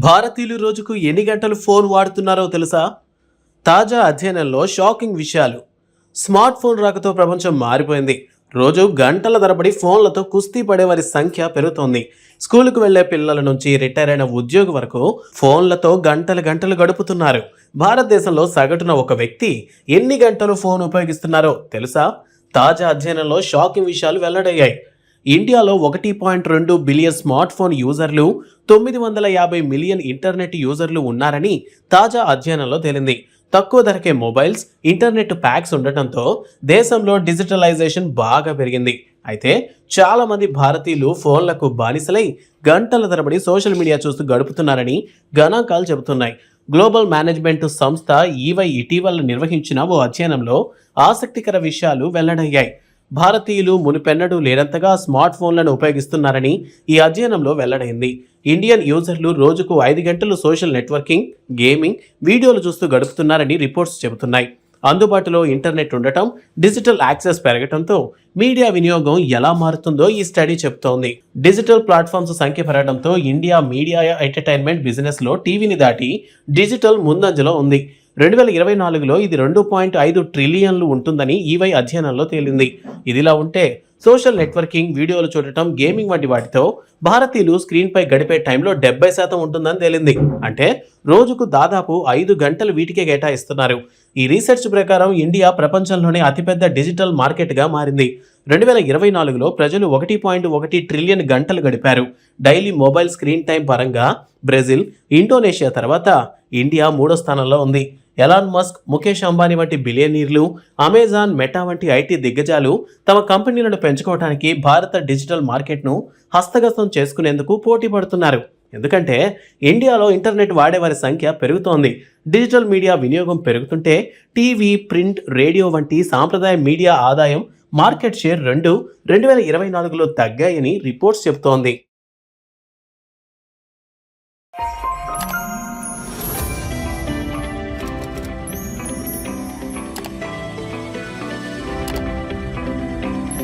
భారతీయులు రోజుకు ఎన్ని గంటలు ఫోన్ వాడుతున్నారో తెలుసా? తాజా అధ్యయనంలో షాకింగ్ విషయాలు. స్మార్ట్ ఫోన్ రాకతో ప్రపంచం మారిపోయింది. రోజు గంటల తరబడి ఫోన్లతో కుస్తీ పడేవారి సంఖ్య పెరుగుతోంది. స్కూలుకు వెళ్ళే పిల్లల నుంచి రిటైర్ అయిన ఉద్యోగి వరకు ఫోన్లతో గంటలు గంటలు గడుపుతున్నారు. భారతదేశంలో సగటున ఒక వ్యక్తి ఎన్ని గంటలు ఫోన్ ఉపయోగిస్తున్నారో తెలుసా? తాజా అధ్యయనంలో షాకింగ్ విషయాలు వెల్లడయ్యాయి. ఇండియాలో ఒకటి పాయింట్ రెండు బిలియన్ స్మార్ట్ ఫోన్ యూజర్లు తొమ్మిది వందల యాభై మిలియన్ ఇంటర్నెట్ యూజర్లు ఉన్నారని తాజా అధ్యయనంలో తేలింది. తక్కువ ధరకే మొబైల్స్ ఇంటర్నెట్ ప్యాక్స్ ఉండటంతో దేశంలో డిజిటలైజేషన్ బాగా పెరిగింది. అయితే చాలా మంది భారతీయులు ఫోన్లకు బానిసలై గంటల తరబడి సోషల్ మీడియా చూస్తూ గడుపుతున్నారని గణాంకాలు చెబుతున్నాయి. గ్లోబల్ మేనేజ్మెంట్ సంస్థ ఈవై ఇటీవల నిర్వహించిన ఓ అధ్యయనంలో ఆసక్తికర విషయాలు వెల్లడయ్యాయి. భారతీయులు మునుపెన్నడూ లేనంతగా స్మార్ట్ ఫోన్లను ఉపయోగిస్తున్నారని ఈ అధ్యయనంలో వెల్లడైంది. ఇండియన్ యూజర్లు రోజుకు ఐదు గంటలు సోషల్ నెట్వర్కింగ్ గేమింగ్ వీడియోలు చూస్తూ గడుపుతున్నారని రిపోర్ట్స్ చెబుతున్నాయి. అందుబాటులో ఇంటర్నెట్ ఉండటం డిజిటల్ యాక్సెస్ పెరగటంతో మీడియా వినియోగం ఎలా మారుతుందో ఈ స్టడీ చెబుతోంది. డిజిటల్ ప్లాట్ఫామ్స్ సంఖ్య పెరగడంతో ఇండియా మీడియా ఎంటర్టైన్మెంట్ బిజినెస్లో టీవీని దాటి డిజిటల్ ముందంజలో ఉంది. రెండు వేల ఇరవై నాలుగులో ఇది రెండు పాయింట్ ఐదు ట్రిలియన్లు ఉంటుందని ఈవై అధ్యయనంలో తేలింది. ఇదిలా ఉంటే సోషల్ నెట్వర్కింగ్ వీడియోలు చూడటం గేమింగ్ వంటి వాటితో భారతీయులు స్క్రీన్పై గడిపే టైంలో డెబ్బై శాతం ఉంటుందని తేలింది. అంటే రోజుకు దాదాపు ఐదు గంటలు వీటికే కేటాయిస్తున్నారు. ఈ రీసెర్చ్ ప్రకారం ఇండియా ప్రపంచంలోనే అతిపెద్ద డిజిటల్ మార్కెట్గా మారింది. రెండు వేల ఇరవై నాలుగులో ప్రజలు ఒకటి పాయింట్ ఒకటి ట్రిలియన్ గంటలు గడిపారు. డైలీ మొబైల్ స్క్రీన్ టైం పరంగా బ్రెజిల్ ఇండోనేషియా తర్వాత ఇండియా మూడో స్థానంలో ఉంది. ఎలాన్ మస్క్ ముఖేష్ అంబానీ వంటి బిలియనీర్లు అమెజాన్ మెటా వంటి ఐటీ దిగ్గజాలు తమ కంపెనీలను పెంచుకోవడానికి భారత డిజిటల్ మార్కెట్ను హస్తగతం చేసుకునేందుకు పోటీ పడుతున్నారు. ఎందుకంటే ఇండియాలో ఇంటర్నెట్ వాడేవారి సంఖ్య పెరుగుతోంది. డిజిటల్ మీడియా వినియోగం పెరుగుతుంటే టీవీ ప్రింట్ రేడియో వంటి సాంప్రదాయ మీడియా ఆదాయం మార్కెట్ షేర్ రెండు రెండు వేల ఇరవై నాలుగులో తగ్గాయని రిపోర్ట్స్ చెబుతోంది.